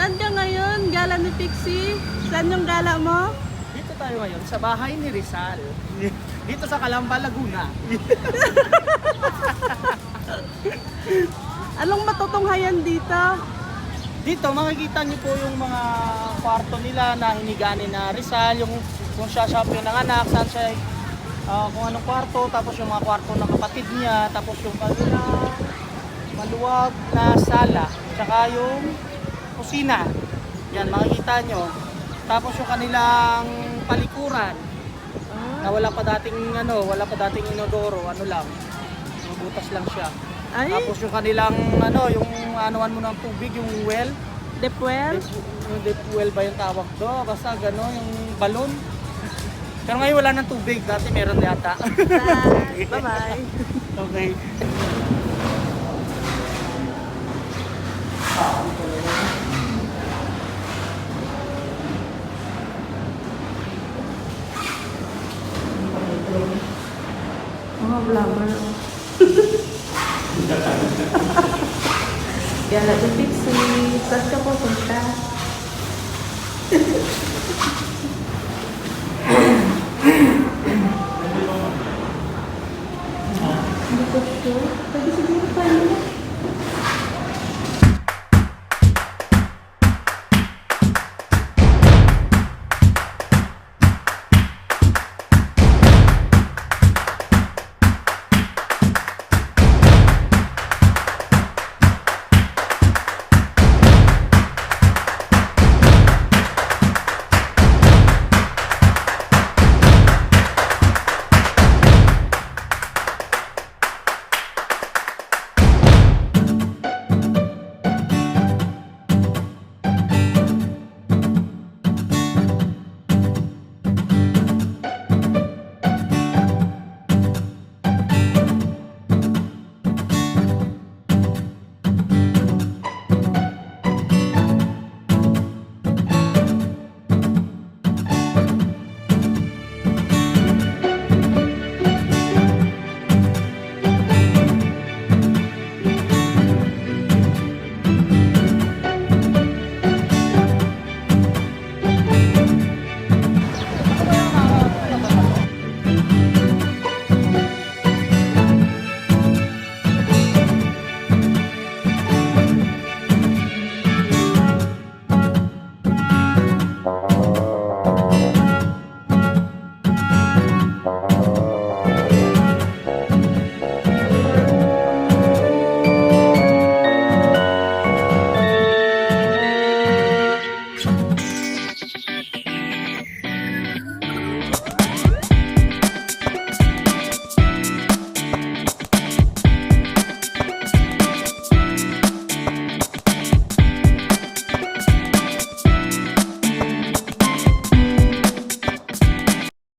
ka ngayon? Gala ni Pixie? Saan yung gala mo? Dito tayo ngayon sa bahay ni Rizal. Dito sa Calamba, Laguna. Anong matutunghayan dito? Dito makikita niyo po yung mga kwarto nila na hiniganin na Rizal, yung kung siya siya pinanganak, saan siya ah, kung anong kwarto, tapos yung mga kwarto ng kapatid niya, tapos yung kanila maluwag na sala, tsaka yung kusina. Yan, makikita nyo. Tapos yung kanilang palikuran, na wala pa dating ano, wala pa dating inodoro, ano lang. Butas lang siya. Ay, Tapos yung kanilang ano, yung anuan mo ng tubig, yung well, Depuel? Deep, yung deep well ba yung tawag do? Basta gano'n, yung balon. Pero ngayon wala ng tubig, dati meron yata. Bye-bye. okay. Mga vlogger. Gala ni Pixie. Saan ka pupunta? Bye.